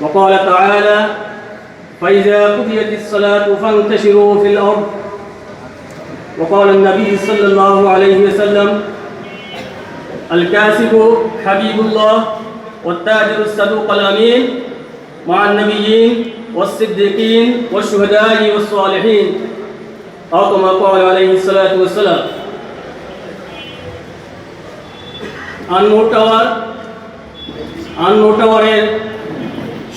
وقال تعالى فإذا قضيت الصلاة فانتشروا في الأرض وقال النبي صلى الله عليه وسلم الكاسب حبيب الله والتاجر الصدوق الأمين مع النبيين والصديقين والشهداء والصالحين أو كما قال عليه الصلاة والسلام আনমোর tower আনমোর টাওয়ারের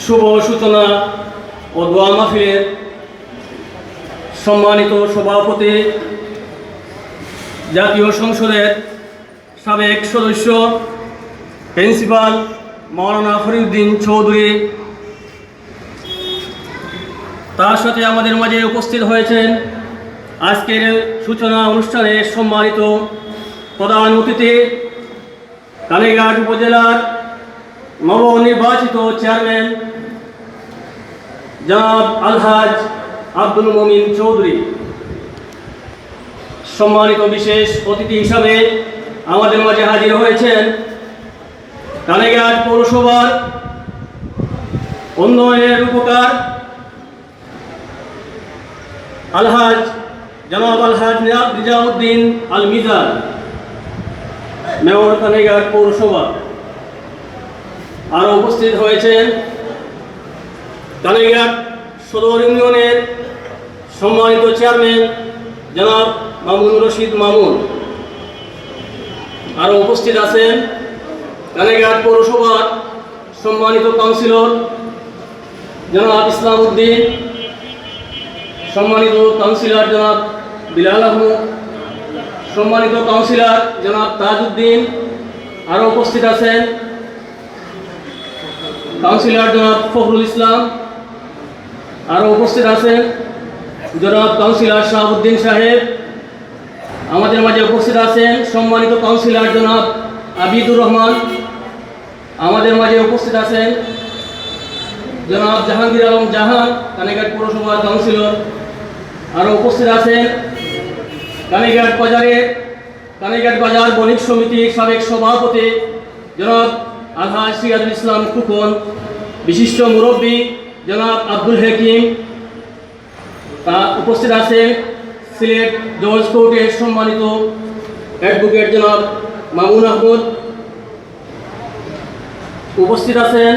শুভ সূচনা ও দোয়া মাহফিলের সম্মানিত সভাপতি, জাতীয় সংসদের সাবেক সদস্য, প্রিন্সিপাল মৌলানা ফরিউদ্দিন চৌধুরী। তার সাথে আমাদের মাঝে উপস্থিত হয়েছেন আজকের সূচনা অনুষ্ঠানে সম্মানিত প্রধান অতিথি, কালীঘাট উপজেলার নবনির্বাচিত চেয়ারম্যান জনাব আলহাজ আব্দুল মমিন চৌধুরী। সম্মানিত বিশেষ অতিথি হিসাবে আমাদের মাঝে হাজির হয়েছেন কালীঘাট পৌরসভার উন্নয়নের উপকার আলহাজ জনাব আলহাজ নিজামুদ্দিন আল মিজান মেয়র কালীঘাট পৌরসভা। আরও উপস্থিত হয়েছেন কালীঘাট সদর ইউনিয়নের সম্মানিত চেয়ারম্যান জনাব মামুন রশিদ মামুন। আরও উপস্থিত আছেন কালীঘাট পৌরসভার সম্মানিত কাউন্সিলর জনাব ইসলাম উদ্দিন সম্মানিত কাউন্সিলর জনাব বিলাল আহমদ, সম্মানিত কাউন্সিলর জনাব তাজউদ্দিন আরও উপস্থিত আছেন কাউন্সিলর জনাব ফখরুল ইসলাম আরও উপস্থিত আছেন জনাব কাউন্সিলর শাহাবুদ্দিন সাহেব। আমাদের মাঝে উপস্থিত আছেন সম্মানিত কাউন্সিলর জনাব আবিদুর রহমান। আমাদের মাঝে উপস্থিত আছেন জনাব জাহাঙ্গীর আলম জাহান কানেঘাট পৌরসভার কাউন্সিলর। আরও উপস্থিত আছেন কালীঘাট বাজারে, কালীঘাট বাজার বণিক সমিতির সাবেক সভাপতি জনাব আলহাজ সিরাজুল ইসলাম খুকন, বিশিষ্ট মুরব্বী জনাব আব্দুল হাকিম তা উপস্থিত আছেন সিলেট জজ কোর্টের সম্মানিত অ্যাডভোকেট জনাব মামুন আহমদ। উপস্থিত আছেন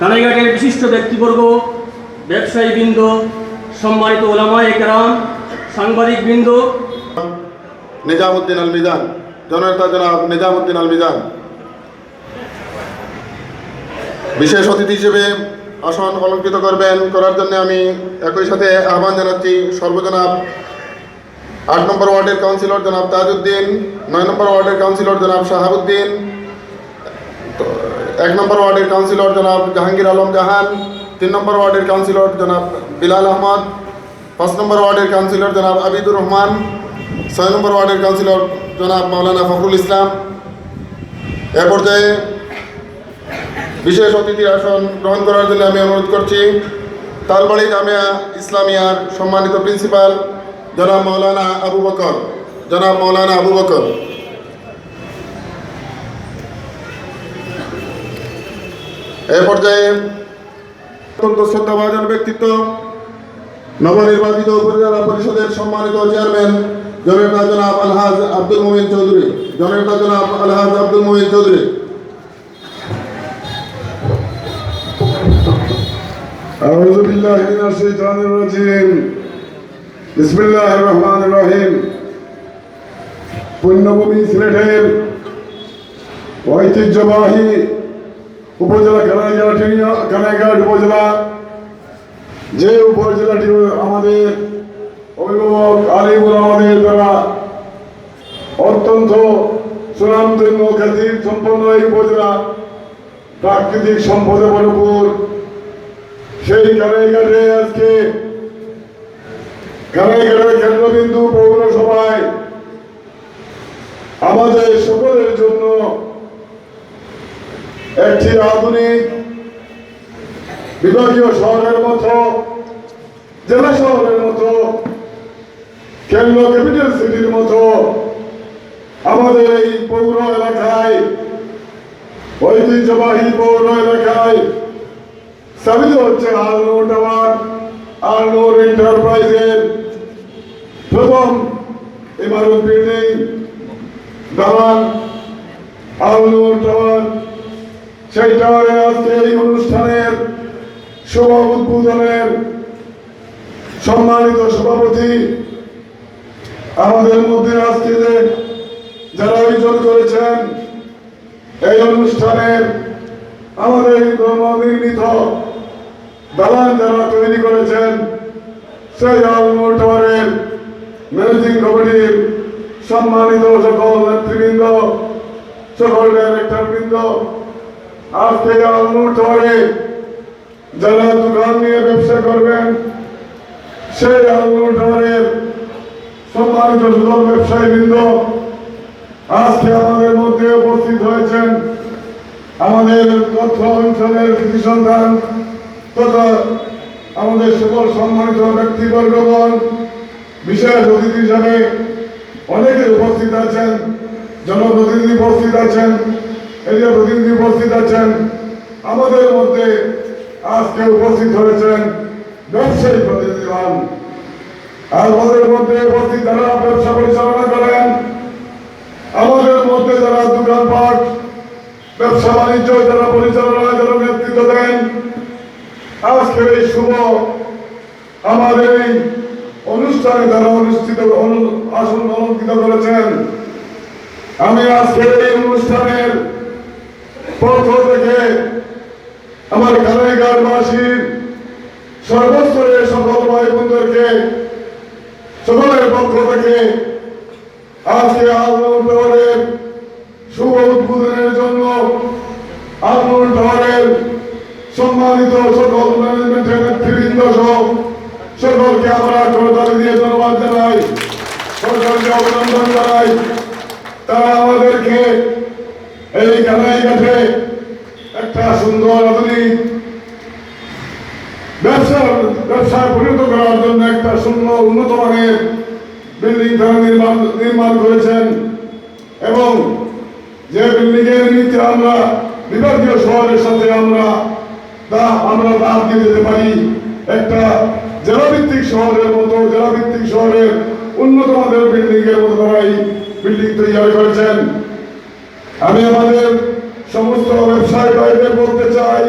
কানাইঘাটের বিশিষ্ট ব্যক্তিবর্গ ব্যবসায়ী বৃন্দ সম্মানিত ওলামা একরাম সাংবাদিক বৃন্দ নিজামুদ্দিন আল মিজান জননেতা জনাব নিজামুদ্দিন আল মিজান বিশেষ অতিথি হিসেবে আসন অলঙ্কৃত করবেন। করার জন্য আমি একই সাথে আহ্বান জানাচ্ছি সর্বজনাব আট নম্বর ওয়ার্ডের কাউন্সিলর জনাব তাজউদ্দিন, নয় নম্বর ওয়ার্ডের কাউন্সিলর জনাব শাহাবুদ্দিন, এক নম্বর ওয়ার্ডের কাউন্সিলর জনাব জাহাঙ্গীর আলম জাহান, তিন নম্বর ওয়ার্ডের কাউন্সিলর জনাব বিলাল আহমদ, পাঁচ নম্বর ওয়ার্ডের কাউন্সিলর জনাব আবিদুর রহমান, ছয় নম্বর ওয়ার্ডের কাউন্সিলর জনাব মাওলানা ফখরুল ইসলাম। এ পর্যায়ে বিশেষ অতিথির আসন গ্রহণ করার জন্য আমি অনুরোধ করছি। তালবাড়ি জামিয়া ইসলামিয়ার সম্মানিত প্রিন্সিপাল জনাব মৌলানা আবু বকর। জনাব মৌলানা আবু বকর। এ পর্যায়ে অত্যন্ত শ্রদ্ধাভাজন ব্যক্তিত্ব, নবনির্বাচিত উপজেলা পরিষদের সম্মানিত চেয়ারম্যান জননেতা জনাব আলহাজ আব্দুল মোমিন চৌধুরী। জননেতা জনাব আলহাজ আব্দুল মোমিন চৌধুরী। أعوذ بالله من الشيطان الرجيم بسم الله الرحمن الرحيم পুণ্যভূমি সিলেটের ঐতিহ্যবাহী উপজেলা কানাইঘাট ইউনিয়ন- কানাইঘাট উপজেলা যে উপজেলাটি আমাদের অভিভাবক আলিমুল আমাদের দ্বারা অত্যন্ত সুনামধন্য খ্যাতির সম্পন্ন এই উপজেলা প্রাকৃতিক সম্পদে ভরপুর সেই কারাইঘাটে আজকে কারাইঘাটের কেন্দ্রবিন্দু পৌরসভায় আমাদের সকলের জন্য একটি আধুনিক বিভাগীয় শহরের মতো, জেলা শহরের মতো, কেন্দ্র ক্যাপিটাল সিটির মতো আমাদের এই পৌর এলাকায়, ঐতিহ্যবাহী পৌর এলাকায় স্থাপিত হচ্ছে আলনো টাওয়ার আলনো এন্টারপ্রাইজের প্রথম ইমারত বিল্ডিং দালান আলনো টাওয়ার সেই টাওয়ারে আজকে এই অনুষ্ঠানের শুভ উদ্বোধনের সম্মানিত সভাপতি। আমাদের মধ্যে আজকে যারা আয়োজন করেছেন, এই অনুষ্ঠানের আমাদের নির্মিত দালান যারা তৈরি করেছেন, সেই আলমোর টাওয়ারের ম্যানেজিং কমিটির সম্মানিত সকল নেতৃবৃন্দ, সকল ডাইরেক্টর বৃন্দ আজকে আলমোর টাওয়ারে যারা দোকান নিয়ে ব্যবসা করবেন, সেই আলমোর টাওয়ারের সম্মানিত সকল ব্যবসায়ী বৃন্দ আজকে আমাদের মধ্যে উপস্থিত হয়েছেন আমাদের তথ্য অঞ্চলের কৃষি তথা আমাদের সকল সম্মানিত ব্যক্তিবর্গগণ, বিশেষ অতিথি হিসাবে অনেকে উপস্থিত আছেন, জনপ্রতিনিধি উপস্থিত আছেন এরিয়া প্রতিনিধি উপস্থিত আছেন, আমাদের মধ্যে আজকে উপস্থিত হয়েছেন ব্যবসায়ী প্রতিনিধিগণ। আমাদের মধ্যে উপস্থিত যারা ব্যবসা পরিচালনা করেন, আমাদের মধ্যে যারা দোকানপাট, ব্যবসা বাণিজ্য, যারা পরিচালনা, যারা নেতৃত্ব দেন আজকের এই শুভ আমাদের এই অনুষ্ঠানে যারা অনুষ্ঠিত আসন অলঙ্কিত করেছেন, আমি আজকের এই অনুষ্ঠানের পক্ষ থেকে আমার কানাইগাঁওবাসীর সর্বস্তরের সকল ভাই বোনদেরকে সকলের পক্ষ থেকে আজকে টাওয়ারের শুভ উদ্বোধনের জন্য আলমোল টাওয়ারের সম্মানিত সকল ম্যানেজমেন্টের নেতৃবৃন্দ সহ সকলকে আমরা করতালি দিয়ে ধন্যবাদ জানাই। সকলকে অভিনন্দন জানাই। তারা আমাদেরকে এই কানাই ঘাটে একটা সুন্দর আধুনিক ব্যবসা ব্যবসায় পরিণত করার জন্য একটা সুন্দর উন্নত বিল্ডিং তারা নির্মাণ নির্মাণ করেছেন। এবং যে বিল্ডিং এর নিচে আমরা বিভাগীয় শহরের সাথে আমরা আমরা দাম দিয়ে যেতে পারি। একটা জেলাভিত্তিক শহরের মতো, জেলাভিত্তিক শহরের উন্নত মানের বিল্ডিং এর মতো তারা এই বিল্ডিং তৈরি করেছেন আমি আমাদের সমস্ত ব্যবসায়ী ভাইদের বলতে চাই,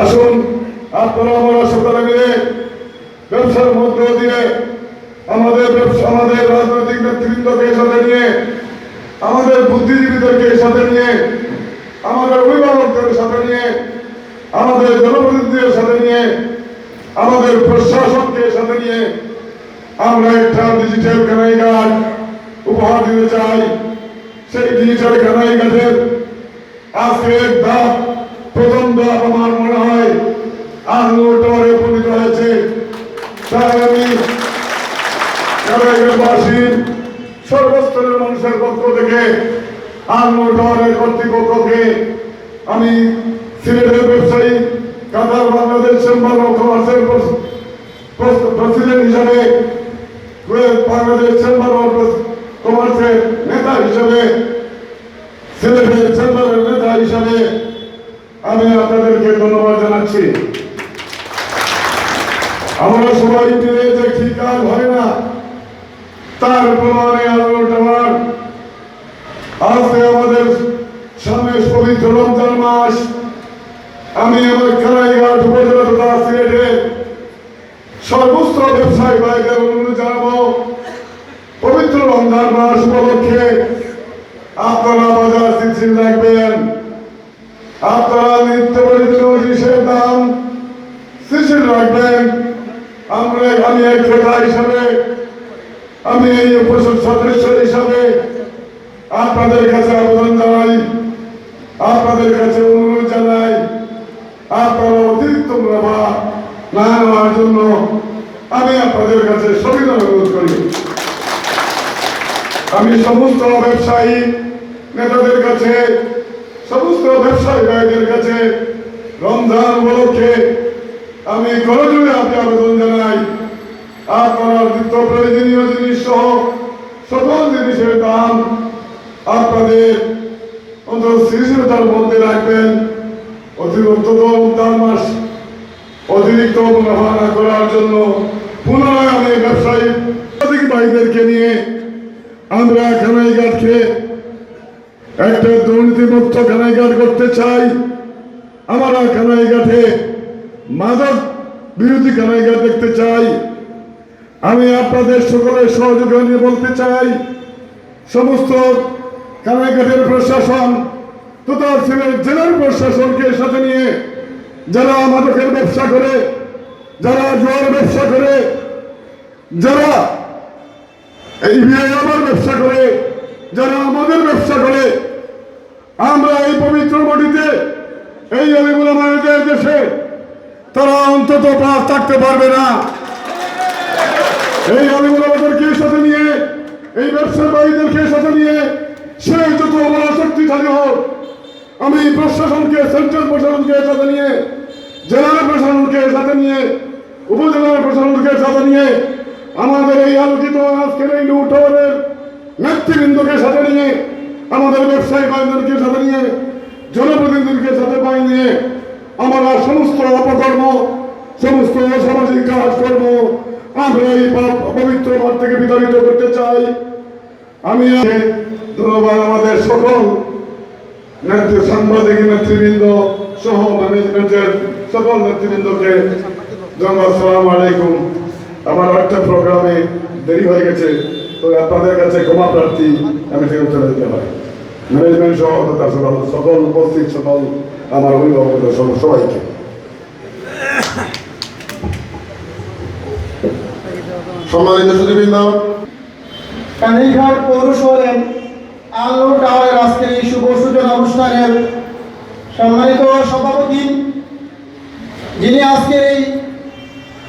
আসুন আপনারা আমরা সকালে মিলে ব্যবসার মধ্য দিয়ে আমাদের ব্যবসা, আমাদের রাজনৈতিক নেতৃত্বকে সাথে নিয়ে, আমাদের বুদ্ধিজীবীদেরকে সাথে নিয়ে, আমাদের অভিভাবকদের সাথে নিয়ে, আমাদের জনপ্রতিনিধিদের সাথে নিয়ে আমাদের প্রশাসনকে সাথে নিয়ে আমরা একটা ডিজিটাল কানাই ঘাট উপহার দিতে চাই। সেই ডিজিটাল কানাই ঘাটের আজকে ধাপ প্রথম ধাপ আমার মনে হয় আঙুল টাওয়ারে উপনীত হয়েছে। তাই আমি কারাগারবাসীর সর্বস্তরের মানুষের পক্ষ থেকে আঙুল টাওয়ারের কর্তৃপক্ষকে আমি সিলেটের ব্যবসায়ী কাতার বাংলাদেশ চেম্বার অফ কমার্সের প্রেসিডেন্ট হিসাবে কুয়েত বাংলাদেশ চেম্বার অফ কমার্সের নেতা হিসাবে, সিলেটের চেম্বারের নেতা হিসাবে আমি আপনাদেরকে ধন্যবাদ জানাচ্ছি। আমরা সবাই মিলে যে কি কাজ হয় না, তার প্রমাণে আলো টাওয়ার আজকে আমাদের সামনে পবিত্র রমজান মাস। আমি আমার খেলাইঘাট উপজেলা তথা সিলেটে সর্বস্ত ব্যবসায়ী ভাইদের অনুরোধ জানাব, পবিত্র রমজান মাস উপলক্ষে আপনারা বাজার শিথিল রাখবেন। আপনারা নিত্য পরিচিত জিনিসের দাম শিথিল রাখবেন। আমরা আমি এক ক্রেতা হিসাবে, আমি এই উপস্থিত সদস্য হিসাবে আপনাদের কাছে আবেদন জানাই, আপনাদের কাছে অনুরোধ জানাই। আপনারা অতিরিক্ত মুনাফা না নেওয়ার জন্য আমি আপনাদের কাছে সবিনয় অনুরোধ করি। আমি সমস্ত ব্যবসায়ী নেতাদের কাছে, সমস্ত ব্যবসায়ী ভাইদের কাছে রমজান উপলক্ষে আমি করজোরে আপনি আবেদন জানাই। আপনার নিত্য প্রয়োজনীয় জিনিস সহ সকল জিনিসের দাম আপনাদের অন্তত সৃজনতার মধ্যে রাখবেন। অতিরিক্ত চার মাস অতিরিক্ত মুনাফা না করার জন্য পুনরায় আমি ব্যবসায়ী ভাইদেরকে নিয়ে আমরা খানাইঘাটকে একটা দুর্নীতিমুক্ত খানাইঘাট করতে চাই। আমরা খানাইঘাটে মাদক বিরোধী খানাইঘাট দেখতে চাই। আমি আপনাদের সকলের সহযোগিতা নিয়ে বলতে চাই, সমস্ত কানাইঘাটের প্রশাসন তথা সিলেট জেলার প্রশাসনকে সাথে নিয়ে যারা মাদকের ব্যবসা করে, যারা জোয়ার ব্যবসা করে, যারা এই আমার ব্যবসা করে, যারা আমাদের ব্যবসা করে, আমরা এই পবিত্র মাটিতে, এই আলিমুল আমাদের দেশে, তারা অন্তত প্রাণ থাকতে পারবে না। এই আলিমুল আমাদেরকে সাথে নিয়ে, এই ব্যবসায়ীদেরকে সাথে নিয়ে সে যত বড় শক্তিশালী হোক আমি প্রশাসনকে, সেন্ট্রাল প্রশাসনকে সাথে নিয়ে জেলার প্রশাসনকে সাথে নিয়ে উপজেলার প্রশাসনকে সাথে নিয়ে, আমাদের এই আলোচিত আজকের এই নৌটনের নেতৃবৃন্দকে সাথে নিয়ে, আমাদের ব্যবসায়ী ভাইদেরকে সাথে নিয়ে জনপ্রতিনিধিকে সাথে পাই নিয়ে, আমরা সমস্ত অপকর্ম, সমস্ত সামাজিক কাজকর্ম, আমরা এই পবিত্র মাঠ থেকে বিতাড়িত করতে চাই। আমি ধন্যবাদ আমাদের সকল নেতৃ সাংবাদিক নেতৃবৃন্দ সহ ম্যানেজমেন্টের সকল নেতৃবৃন্দকে সালাম আলাইকুম। আমার একটা প্রোগ্রামে দেরি হয়ে গেছে, তো আপনাদের কাছে ক্ষমা প্রার্থী আমি সেখানে চলে যেতে পারি। ম্যানেজমেন্ট সহ সকল সকল উপস্থিত, সকল আমার অভিভাবক সকল সবাইকে। সম্মানিত সুদীবৃন্দ কানিঘাট পৌর শহরের আলো টাওয়ারের আজকের এই শুভ সূচনা অনুষ্ঠানের সম্মানিত সভাপতি, যিনি আজকের এই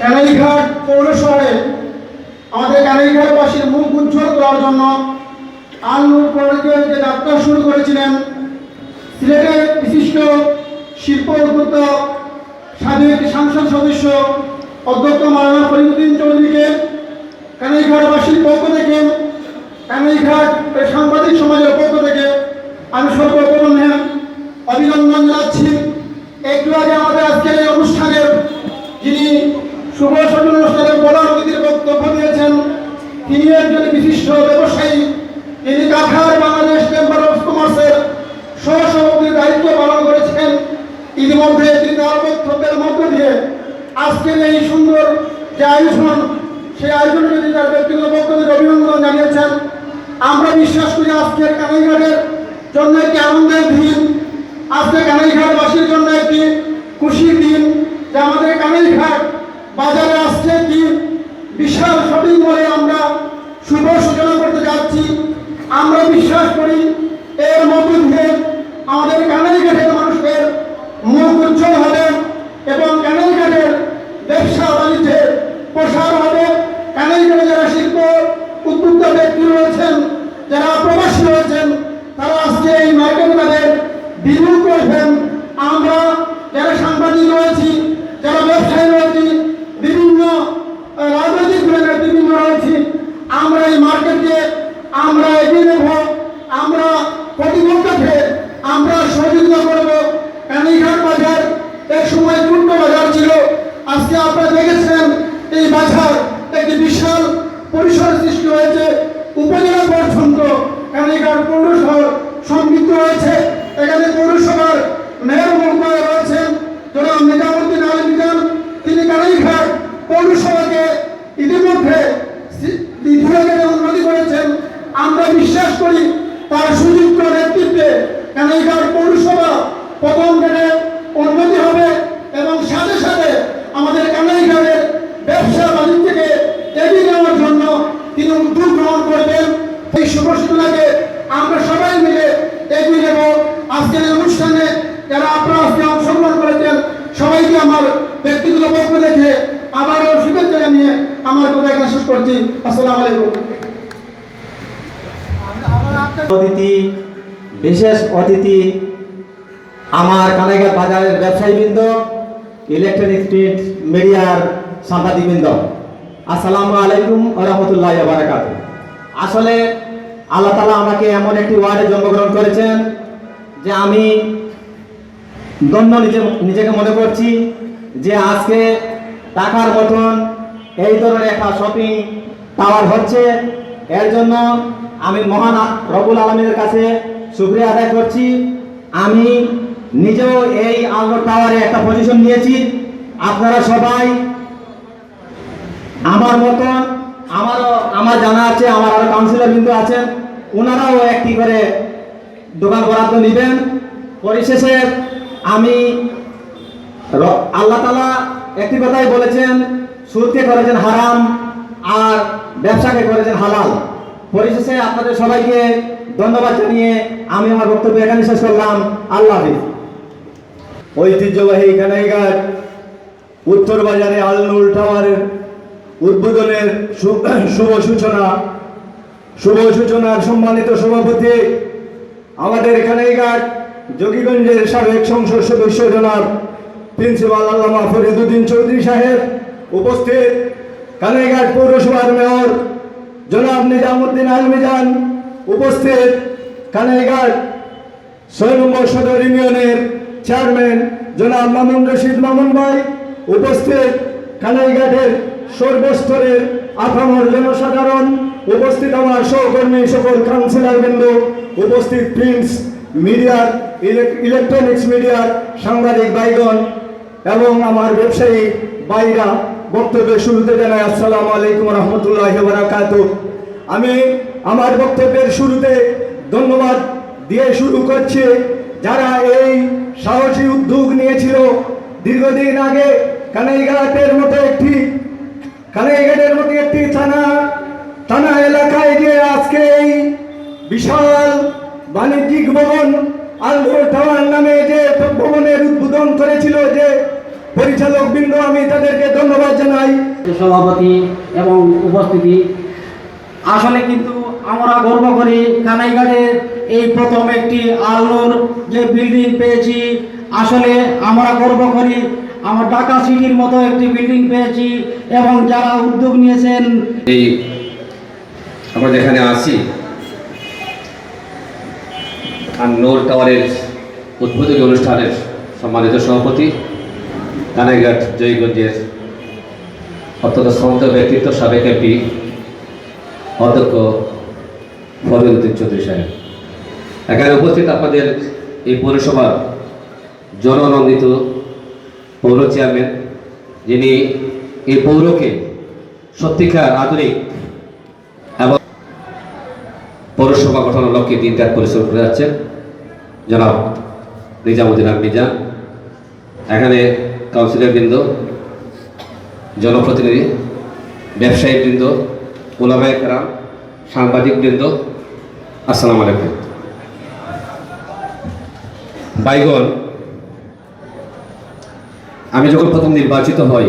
কানাইঘাট পৌর শহরে আমাদের কানাইঘাটবাসীর মুখ উজ্জ্বল করার জন্য আলু পৌরকে যে যাত্রা শুরু করেছিলেন, সিলেটের বিশিষ্ট শিল্প উদ্যোক্তা, সাবেক সংসদ সদস্য অধ্যক্ষ মারানা ফরিদুদ্দিন চৌধুরীকে কানাইঘাটবাসীর পক্ষ থেকে, কানাইঘাট সাংবাদিক সমাজের পক্ষ থেকে আমি সর্বপ্রথম অভিনন্দন জানাচ্ছি। একটু আগে আমাদের আজকের এই অনুষ্ঠানের যিনি শুভ সজন অনুষ্ঠানের প্রধান অতিথির বক্তব্য দিয়েছেন, তিনি একজন বিশিষ্ট ব্যবসায়ী। তিনি কাঠার বাংলাদেশ চেম্বার অফ কমার্সের সহসভাপতির দায়িত্ব পালন করেছেন। ইতিমধ্যে তিনি তার বক্তব্যের মধ্য দিয়ে আজকের এই সুন্দর যে আয়োজন, সেই আয়োজনে যদি তার ব্যক্তিগত থেকে অভিনন্দন জানিয়েছেন, আমরা বিশ্বাস করি আজকের কানাইঘাটের জন্য একটি আনন্দের দিন। আজকে কানাইঘাটবাসীর জন্য একটি খুশির দিন, যে আমাদের কানাইঘাট বাজারে আসছে একটি বিশাল শপিং মলে আমরা শুভ সূচনা করতে যাচ্ছি। আমরা বিশ্বাস করি, এর মধ্য দিয়ে আমাদের কানাইঘাটের মানুষের মুখ উজ্জ্বল হবে এবং কানাইঘাটের ব্যবসা বাণিজ্যের প্রসার হবে। কানাইঘাটে যারা শিল্প উদ্যোক্তা ব্যক্তি রয়েছেন, যারা প্রবাসী রয়েছেন তারা আজকে এই মার্কেটে তাদের বিনিয়োগ করবেন আমরা যারা সাংবাদিক রয়েছি যারা ব্যবসায়ী রয়েছি বিভিন্ন আহ, রাজনৈতিক দলের বিভিন্ন রয়েছি আমরা এই মার্কেটকে আমরা এগিয়ে নেব আমরা প্রতিপক্ষকে আমরা সহযোগিতা করব কালীঘাট বাজার এক সময় পূর্ণ বাজার ছিল আজকে আপনারা দেখেছেন এই বাজার একটি বিশাল পরিসর সৃষ্টি হয়েছে উপজেলা পর্যন্ত কালীঘাট পৌর শহর সমৃদ্ধ হয়েছে এখানে পৌরসভার মেয়র মহোদয় রয়েছেন জনাব নিজামুদ্দিন আলী মিজান তিনি কালীঘাট পৌরসভাকে ইতিমধ্যে সি- বিভাগে উন্নতি করেছেন আমরা বিশ্বাস করি তার সুযোগ্য নেতৃত্বে কানাইঘাট পৌরসভা প্রথম গেটে উন্নতি হবে এবং সাথে সাথে আমাদের কানাইঘাটের ব্যবসা বাণিজ্যকে এগিয়ে নেওয়ার জন্য তিনি উদ্যোগ গ্রহণ করবেন এই শুভ সূচনাকে আমরা সবাই মিলে এগিয়ে নেব আজকের এই অনুষ্ঠানে যারা আপনারা আজকে অংশগ্রহণ করেছেন সবাইকে আমার ব্যক্তিগত পক্ষ থেকে আবারও শুভেচ্ছা জানিয়ে আমার কথা এখানে শেষ করছি। আসসালামু আলাইকুম। অতিথি, বিশেষ অতিথি, আমার কানাইঘাট বাজারের ব্যবসায়ীবৃন্দ, ইলেকট্রনিক প্রিন্ট মিডিয়ার সাংবাদিকবৃন্দ। আসসালামু আলাইকুম রহমতুল্লাহ বারাকাত আসলে আল্লাহ তালা আমাকে এমন একটি ওয়ার্ডে জন্মগ্রহণ করেছেন যে আমি দন্য নিজে নিজেকে মনে করছি যে আজকে টাকার মতন এই ধরনের একটা শপিং টাওয়ার হচ্ছে। এর জন্য আমি মহান রবুল আলমীর কাছে শুক্রিয়া আদায় করছি। আমি নিজেও এই আলো টাওয়ারে একটা পজিশন নিয়েছি। আপনারা সবাই আমার মতন, আমারও, আমার জানা আছে, আমার আরও কাউন্সিলর বিন্দু আছেন ওনারাও একটি করে দোকান বরাদ্দ নেবেন। পরিশেষে আমি আল্লাহ তালা একটি কথাই বলেছেন, সুদকে করেছেন হারাম আর ব্যবসাকে করেছেন হালাল। পরিশেষে আপনাদের সবাইকে ধন্যবাদ জানিয়ে আমি আমার বক্তব্য এখানে শেষ করলাম। আল্লাহ হাফিজ। ঐতিহ্যবাহী কানাইঘাট, উত্তর বাজারে আলনুল টাওয়ারের উদ্বোধনের শুভ সূচনা। শুভ সূচনার সম্মানিত সভাপতি আমাদের কানাইঘাট, যোগীগঞ্জের সাবেক সংসদ সদস্য জনাব প্রিন্সিপাল আল্লামা ফরিদুদ্দিন চৌধুরী সাহেব উপস্থিত, কানাইঘাট পৌরসভার মেয়র জনাব নিজামুদ্দিন আলমিজান উপস্থিত, কানাইঘাট ছয় নম্বর সদর ইউনিয়নের চেয়ারম্যান জনাব মামুন রশিদ মামুন ভাই উপস্থিত, কানাইঘাটের সর্বস্তরের আপামর জনসাধারণ উপস্থিত, আমার সহকর্মী সকল কাউন্সিলর বিন্দু উপস্থিত, প্রিন্স মিডিয়ার ইলেকট্রনিক্স মিডিয়ার সাংবাদিক ভাইগণ এবং আমার ব্যবসায়ী ভাইরা বক্তব্যের শুরুতে জানাই, আসসালামু আলাইকুম রহমতুল্লাহ বারাকাতু আমি আমার বক্তব্যের শুরুতে ধন্যবাদ দিয়ে শুরু করছে। যারা এই সাহসী উদ্যোগ নিয়েছিল, দীর্ঘদিন আগে কানাইঘাটের মতো একটি, কানাইঘাটের মতো একটি থানা থানা এলাকায় যে আজকে এই বিশাল বাণিজ্যিক ভবন আলভোর টাওয়ার নামে যে ভবনের উদ্বোধন করেছিল, যে পরিচালক বৃন্দ আমি তাদেরকে ধন্যবাদ জানাই। সভাপতি এবং উপস্থিতি আসলে কিন্তু আমরা গর্ব করি কানাইঘাটের এই প্রথম একটি আলোর যে বিল্ডিং পেয়েছি। আসলে আমরা গর্ব করি আমার ঢাকা সিটির মতো একটি বিল্ডিং পেয়েছি এবং যারা উদ্যোগ নিয়েছেন। এই আমরা যেখানে আছি আর নোর টাওয়ারের উদ্বোধনী অনুষ্ঠানের সম্মানিত সভাপতি কানাইঘাট জয়গঞ্জের অত্যন্ত শ্রদ্ধ ব্যক্তিত্ব সাবেক এমপি, অধ্যক্ষ ফরিদুদ্দিন চৌধুরী সাহেব। এখানে উপস্থিত আপনাদের এই পৌরসভার জননন্দিত পৌর চেয়ারম্যান, যিনি এই পৌরকে সত্যিকার আধুনিক এবং পৌরসভা গঠনের লক্ষ্যে দিন রাত পরিশ্রম করে যাচ্ছেন। জনাব নিজামুদ্দিন আর মিজান এখানে কাউন্সিলর বৃন্দ জনপ্রতিনিধি ব্যবসায়ী বৃন্দ ওলামায় কারাম সাংবাদিক বৃন্দ আসসালামু আলাইকুম। বাইগন আমি যখন প্রথম নির্বাচিত হই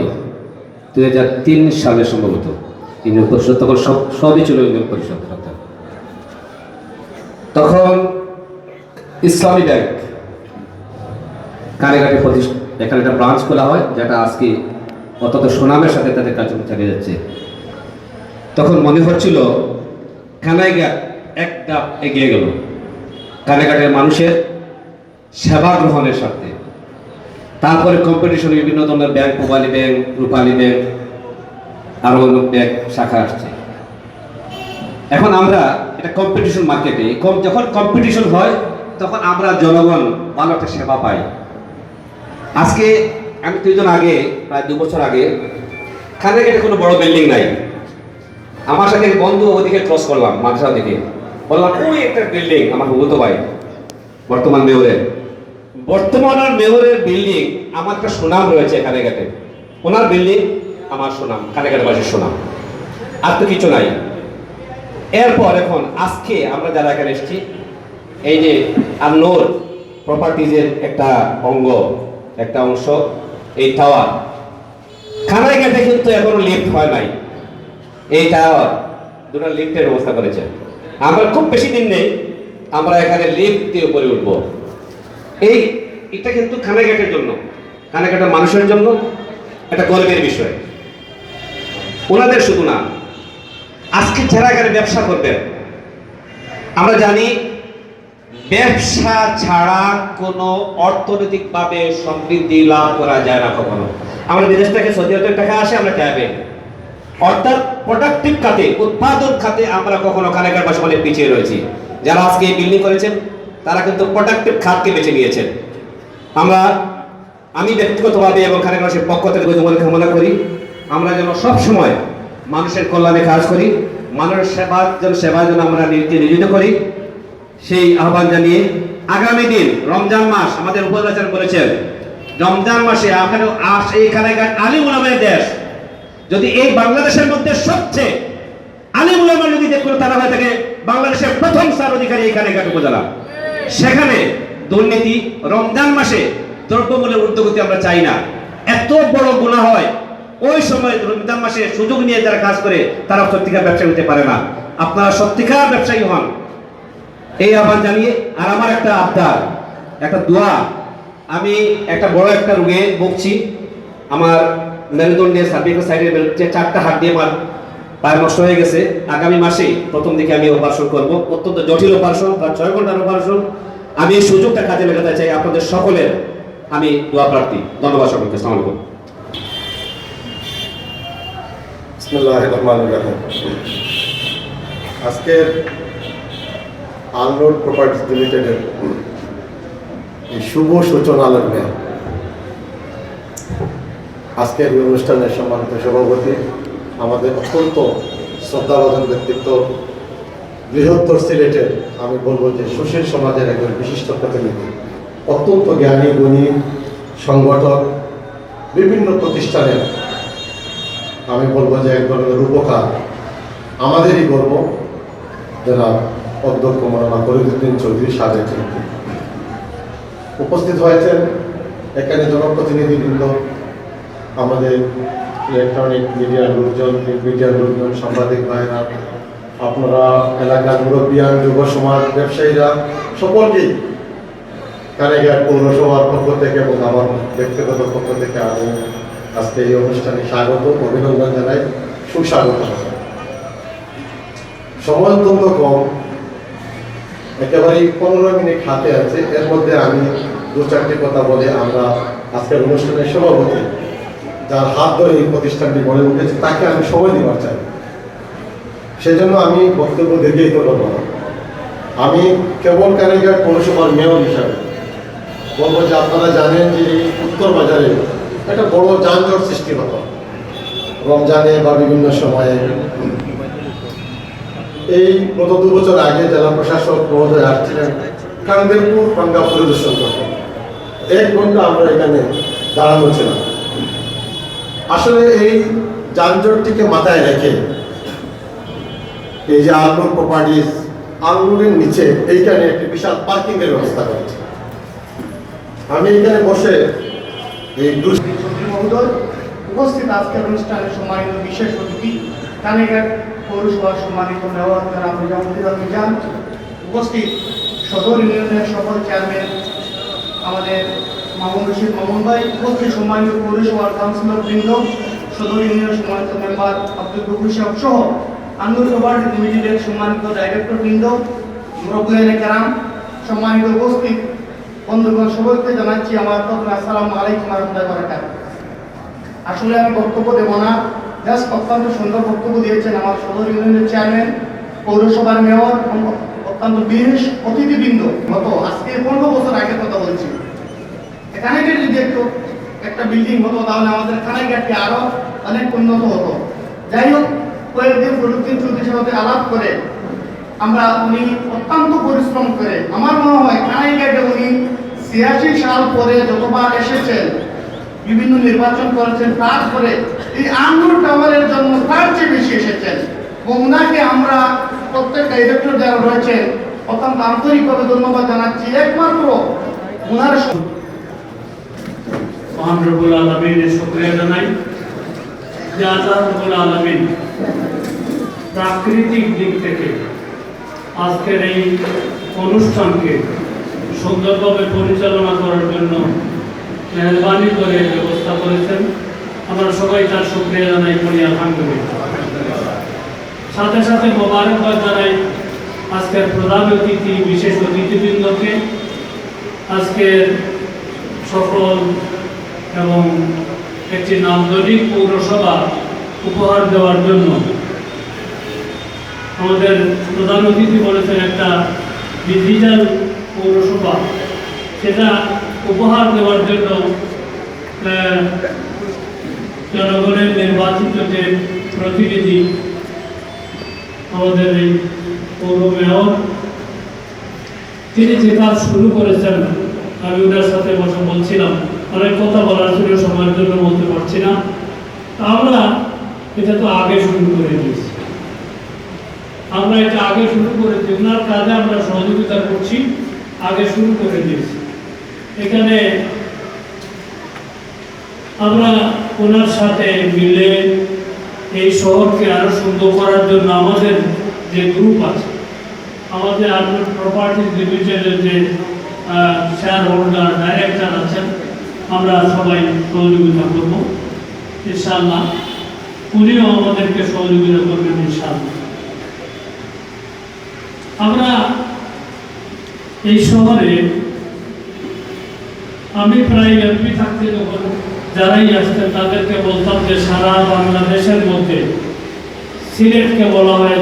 দু হাজার তিন সালে সম্ভবত, ইউনিয়ন পরিষদ, তখন সব, সবই ছিল ইউনিয়ন পরিষদ তখন ইসলামী ব্যাংক কানেঘাটে প্রতিষ্ঠা এখানে একটা ব্রাঞ্চ খোলা হয়, যেটা আজকে অত্যন্ত সুনামের সাথে তাদের কার্যক্রম চালিয়ে যাচ্ছে। তখন মনে হচ্ছিল কানাইঘাট এক ধাপ এগিয়ে গেল? কানাইঘাটের মানুষের সেবা গ্রহণের সাথে তারপরে কম্পিটিশনে বিভিন্ন ধরনের bank mobile bank, Rupali bank, আরও অন্য ব্যাংক, শাখা আসছে। এখন আমরা এটা কম্পিটিশন মার্কেটে যখন কম্পিটিশন হয়, তখন আমরা জনগণ ভালো একটা সেবা পাই। আজকে আমি দুইজন আগে, প্রায় দু বছর আগে খানাঘাটে কোনো বড় বিল্ডিং নাই। আমার সাথে বন্ধু ওদিকে ক্রস করলাম, মাদ্রাসা দিকে বললাম, ওই একটা বিল্ডিং আমার হুবতো ভাই, বর্তমান মেয়রের। বর্তমান আর মেয়রের বিল্ডিং আমার একটা সুনাম রয়েছে কানেঘাটে ওনার বিল্ডিং আমার সুনাম কানেঘাটবাসীর সুনাম। আর তো কিছু নাই। এরপর এখন আজকে আমরা যারা এখানে এসেছি, এই যে আন্নোর প্রপার্টিজের একটা অঙ্গ একটা অংশ, এই টাওয়ার খানাইঘাটে কিন্তু এখনও লিফট হয় নাই। এই টাওয়ার দুটো লিফটের ব্যবস্থা করেছে। আমরা খুব বেশি দিন নেই, আমরা এখানে লিফট দিয়ে উপরে উঠবো। এই, এটা কিন্তু খানাঘাটের জন্য খানাঘাটের মানুষের জন্য একটা গর্বের বিষয়। ওনাদের শুধু না, আজকে যারা এখানে ব্যবসা করবেন, আমরা জানি ব্যবসা ছাড়া কোনো অর্থনৈতিকভাবে সমৃদ্ধি লাভ করা যায় না কখনো। আমরা বিদেশ থেকে সৌদি আরবের টাকা আসে, আমরা চাইবে অর্থাৎ প্রোডাক্টিভ খাতে, উৎপাদন খাতে আমরা কখনো কানাগার বা সমানে পিছিয়ে রয়েছি। যারা আজকে বিল্ডিং করেছেন, তারা কিন্তু প্রোডাক্টিভ খাতকে বেছে নিয়েছেন। আমরা, আমি ব্যক্তিগতভাবে এবং খানাগারের পক্ষ থেকে কামনা করি, আমরা যেন সব সময় মানুষের কল্যাণে কাজ করি, মানুষের সেবার যেন সেবার জন্য আমরা নিয়োজিত করি। সেই আহ্বান জানিয়ে আগামী দিন রমজান মাস আমাদের উপদেষ্টা বলেছেন রমজান মাসে আস এইখানে আলিম উলামের দেশ। যদি এই বাংলাদেশের মধ্যে সবচেয়ে আলিম উলামা যদি দেখল তারা হয়ে থাকে বাংলাদেশের প্রথম স্যার অধিকারী এইখানে ঘাট উপজেলা। সেখানে দুর্নীতি, রমজান মাসে দ্রব্যমূল্যের ঊর্ধ্বগতি আমরা চাই না। এত বড় গুণা হয়, ওই সময় রমজান মাসে সুযোগ নিয়ে যারা কাজ করে, তারা সত্যিকার ব্যবসায়ী হতে পারে না। আপনারা সত্যিকার ব্যবসায়ী হন। এই আহ্বান জানিয়ে আর আমার একটা আবদার, একটা দোয়া। আমি একটা বড় একটা রোগে ভুগছি। আমার মেরুদণ্ডে সার্ভিক্যাল সাইডের যে চারটা হাত দিয়ে আমার পায়ে নষ্ট হয়ে গেছে, আগামী মাসে প্রথম দিকে আমি অপারেশন করব। অত্যন্ত জটিল অপারেশন বা ছয় ঘণ্টার অপারেশন আমি এই সুযোগটা কাজে লাগাতে চাই আপনাদের সকলের। আমি দোয়া প্রার্থী। ধন্যবাদ সকলকে। রহমান রাহিম। আজকের আনলোড প্রপার্টিজ লিমিটেডের শুভ সূচনা লগ্নে আজকের এই অনুষ্ঠানের সম্মানিত সভাপতি, আমাদের অত্যন্ত শ্রদ্ধাভাজন ব্যক্তিত্ব, বৃহত্তর সিলেটের, আমি বলব যে সুশীল সমাজের একজন বিশিষ্ট প্রতিনিধি। অত্যন্ত জ্ঞানী, গুণী, সংগঠক, বিভিন্ন প্রতিষ্ঠানের, আমি বলব যে এক ধরনের রূপকার। আমাদেরই গর্ব যারা অধ্যক্ষ মৌলানা ফরিদুদ্দিন চৌধুরী এমপি। উপস্থিত হয়েছেন এখানে জনপ্রতিনিধিবৃন্দ, আমাদের ইলেকট্রনিক মিডিয়ার লোকজন মিডিয়ার লোকজন সাংবাদিক ভাইরা আপনারা এলাকার মুরব্বিয়ান যুব সমাজ ব্যবসায়ীরা, সকলকেই কানেঘাট পৌরসভার পক্ষ থেকে এবং আমার ব্যক্তিগত পক্ষ থেকে আমি আজকে এই অনুষ্ঠানে স্বাগত, অভিনন্দন জানাই, সুস্বাগত। সময় অত্যন্ত কম একেবারেই পনেরো মিনিট হাতে আছে। এর মধ্যে আমি দু চারটি কথা বলে আমরা আজকের অনুষ্ঠানের সভাপতি, যার হাত ধরে এই প্রতিষ্ঠানটি গড়ে উঠেছে, তাকে আমি সময় দেওয়ার চাই। সেজন্য আমি বক্তব্য দীর্ঘায়িত করব আমি কেবল কানেঘাট পৌরসভার মেয়র হিসাবে বলব যে আপনারা জানেন যে উত্তর বাজারে একটা বড় যানজট সৃষ্টি হতো রমজানে বা বিভিন্ন সময়ে এই গত দু বছর আগে জেলা প্রশাসক মহোদয় আসছিলেন কান্দেরপুর পাঙ্গা পরিদর্শন করতেন এক ঘণ্টা আমরা এখানে দাঁড়ানো ছিলাম। আসলে এই যানজটটিকে মাথায় রেখে এই যে আলনুর প্রপার্টিস আলনুরের নিচে এইখানে একটি বিশাল পার্কিং এর ব্যবস্থা করেছে। আমি এখানে বসে এই উপস্থিত আজকের অনুষ্ঠানে সম্মানিত বিশেষ অতিথি, কানেঘাট পৌরসভার সম্মানিত মেয়র জনাব নিজামুদ্দিন মিজান উপস্থিত। সদর ইউনিয়নের সকল চেয়ারম্যান, আমাদের মামুন রশিদ মামুন ভাই, উপস্থিত সম্মানিত পৌরসভার কাউন্সিলর বৃন্দ, সদর ইউনিয়নের সম্মানিত মেম্বার আব্দুল গফুর সাহেব সহ আন্দোলন লিমিটেডের সম্মানিত ডাইরেক্টর বৃন্দ মুরব্বুয়ানে কারাম সম্মানিত উপস্থিত বন্ধুগণ সবাইকে জানাচ্ছি আমার তখন আসসালামু আলাইকুম রহমতুল্লাহ আসলে আমি বক্তব্য দেব না জাস্ট অত্যন্ত সুন্দর বক্তব্য দিয়েছেন আমার সদর ইউনিয়নের চেয়ারম্যান, পৌরসভার মেয়র অত্যন্ত বিশেষ অতিথিবৃন্দ। গত আজকে পনেরো বছর আগের কথা বলছি। এখানে যদি একটু একটা বিল্ডিং হতো, তাহলে আমাদের খানাইঘাটটি আরও অনেক উন্নত হতো। যাই হোক, কয়েকদিন ফরুদ্দিন চৌধুরীর সাথে আলাপ করে আমরা উনি অত্যন্ত পরিশ্রম করে, আমার মনে হয় খানাইঘাটে উনি ছিয়াশি সাল পরে যতবার এসেছেন, বিভিন্ন নির্বাচন করেছেন, তারপরে এই আন্দোলন টাওয়ারের জন্য তার চেয়ে বেশি এসেছেন। এবং ওনাকে আমরা প্রত্যেক ডাইরেক্টর যারা রয়েছেন অত্যন্ত আন্তরিকভাবে ধন্যবাদ জানাচ্ছি। একমাত্র ওনার আলমিনের শুক্রিয়া জানাই। আলমিন প্রাকৃতিক দিক থেকে আজকের এই অনুষ্ঠানকে সুন্দরভাবে পরিচালনা করার জন্য মেহরবানি করে ব্যবস্থা করেছেন। আমরা সবাই তার শুক্রিয়া জানাই করি আলহামদুলিল্লাহ। সাথে সাথে মোবারকবাদ জানাই আজকের প্রধান অতিথি, বিশেষ অতিথিবৃন্দকে। আজকের সফল এবং একটি নান্দনিক পৌরসভা উপহার দেওয়ার জন্য আমাদের প্রধান অতিথি বলেছেন একটা ডিজিটাল পৌরসভা, সেটা উপহার দেওয়ার জন্য জনগণের নির্বাচিত যে প্রতিনিধি, আমাদের এই পৌর মেয়র, তিনি যে কাজ শুরু করেছেন, আমি ওনার সাথে বসে বলছিলাম। অনেক কথা বলার ছিল সময়ের জন্য বলতে পারছি না। আমরা এটা তো আগে শুরু করে দিয়েছি। আমরা এটা আগে শুরু করেছি ওনার কাজে আমরা সহযোগিতা করছি, আগে শুরু করে দিয়েছি। এখানে আমরা ওনার সাথে মিলে এই শহরকে আরও সুন্দর করার জন্য আমাদের যে গ্রুপ আছে, আমাদের আর্বান প্রপার্টি ডিভিশনের যে শেয়ার হোল্ডার ডাইরেক্টর আছেন, আমরা সবাই সহযোগিতা করব ইনশাল্লাহ উনিও আমাদেরকে সহযোগিতা করবেন, ইনশাআল্লাহ। আমরা এই শহরে আমি প্রায় এমপি থাকতে যখন যারাই আসতেন তাদেরকে বলতাম যে সারা বাংলাদেশের মধ্যে সিলেটকে বলা হয়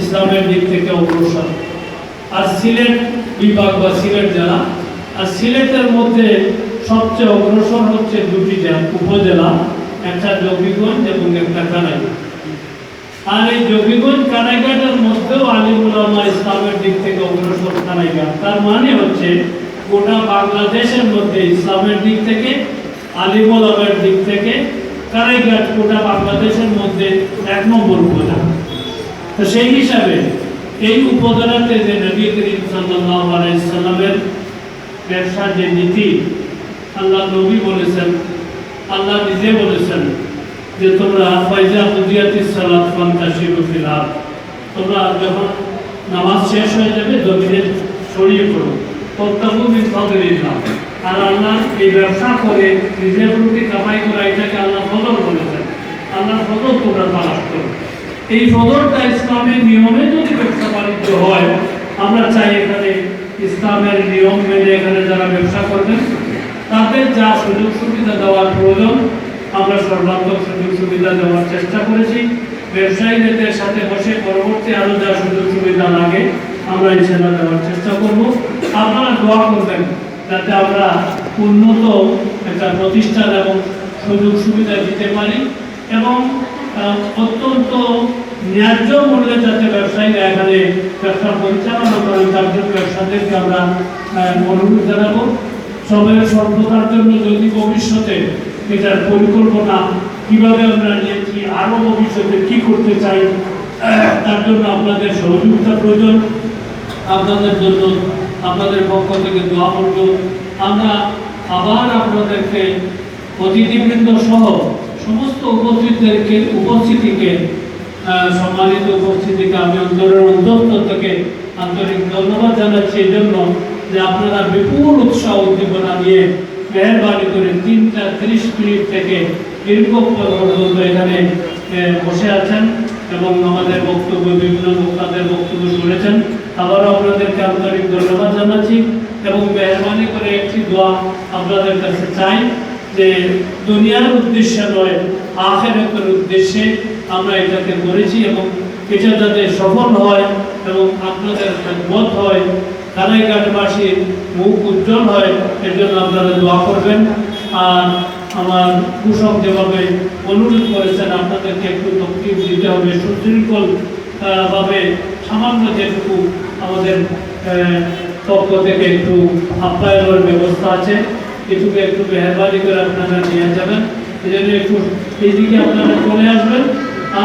ইসলামের দিক থেকে অগ্রসর। আর সিলেট বিভাগ বা সিলেট জেলা, আর সিলেটের মধ্যে সবচেয়ে অগ্রসর হচ্ছে দুটি জেলা, উপজেলা, একটা জকিগঞ্জ এবং একটা কানাইঘাট আর এই জকিগঞ্জ কানাইঘাটের মধ্যেও আলিমুল আমা ইসলামের দিক থেকে অগ্রসর কানাইঘাট তার মানে হচ্ছে গোটা বাংলাদেশের মধ্যে ইসলামের দিক থেকে আলিমুল দিক থেকে কানাইঘাট গোটা বাংলাদেশের মধ্যে এক নম্বর উপজেলা। তো সেই হিসাবে এই উপজেলাতে যে নবী করিম সাল্লামের ব্যবসার যে নীতি, আল্লাহ নবী বলেছেন, আল্লাহ নিজে বলেছেন যে তোমরা ফাইজা কুদিয়াতিস সালাত ফান্তাশিরু ফিল আরদ। তোমরা যখন নামাজ শেষ হয়ে যাবে, জমিনে ছড়িয়ে পড়ো। মিন ফাদলিল্লাহ। আর আল্লাহ এই ব্যবসা করে নিজের রুটি কামাই করা এটাকে আল্লাহ ফজল বলেছেন। আল্লাহ ফজল তোমরা তালাশ করো এই ফজলটা ইসলামের নিয়মে যদি ব্যবসা বাণিজ্য হয়, আমরা চাই এখানে ইসলামের নিয়ম মেনে এখানে যারা ব্যবসা করবেন, তাদের যা সুযোগ সুবিধা দেওয়ার প্রয়োজন, আমরা সর্বাত্মক সুযোগ সুবিধা দেওয়ার চেষ্টা করেছি। ব্যবসায়ীদের সাথে বসে পরবর্তী আরও যা সুযোগ সুবিধা লাগে, আমরা এই ইনশাল্লাহ দেওয়ার চেষ্টা করব। আপনারা দোয়া করবেন। যাতে আমরা উন্নত একটা প্রতিষ্ঠান এবং সুযোগ সুবিধা দিতে পারি এবং অত্যন্ত ন্যায্য মূল্যে যাতে ব্যবসায়ীরা এখানে ব্যবসা পরিচালনা করেন তার জন্য ব্যবসাদেরকে আমরা অনুরোধ জানাব। সময়ের স্বল্পতার জন্য যদি ভবিষ্যতে এটার পরিকল্পনা কীভাবে আমরা নিয়েছি আরও ভবিষ্যতে কি করতে চাই, তার জন্য আপনাদের সহযোগিতা প্রয়োজন। আপনাদের জন্য আপনাদের পক্ষ থেকে দোয়া করব। আমরা আবার আপনাদেরকে অতিথিবৃন্দ সহ সমস্ত উপস্থিতদেরকে, উপস্থিতিকে সম্মানিত উপস্থিতিকে, আমি অন্তরের অন্তঃস্থল থেকে আন্তরিক ধন্যবাদ জানাচ্ছি। এই জন্য যে আপনারা বিপুল উৎসাহ উদ্দীপনা নিয়ে মেহরবানি করে তিনটা তিরিশ মিনিট থেকে এরকম পর্যন্ত এখানে বসে আছেন। এবং আমাদের বক্তব্য, বিভিন্ন বক্তাদের বক্তব্য শুনেছেন। আবারও আপনাদেরকে আন্তরিক ধন্যবাদ জানাচ্ছি এবং মেহরবানি করে একটি দোয়া আপনাদের কাছে চাই যে দুনিয়ার উদ্দেশ্যে নয়, আখেরাতের উদ্দেশ্যে আমরা এটাকে করেছি এবং এটা যাতে সফল হয় এবং আপনাদের মত হয়, কানাইঘাটবাসীর মুখ উজ্জ্বল হয়, এর জন্য আপনারা দোয়া করবেন। আর আমার কৃষক যেভাবে অনুরোধ করেছেন, আপনাদেরকে একটু তকলিফ দিতে হবে। সুশৃঙ্খল ভাবে সামান্য যেটুকু আমাদের পক্ষ থেকে একটু আপ্যায়নের ব্যবস্থা আছে। এটুকু একটু মেহরবানি করে আপনারা নিয়ে যাবেন। এই জন্য একটু এইদিকে আপনারা চলে আসবেন।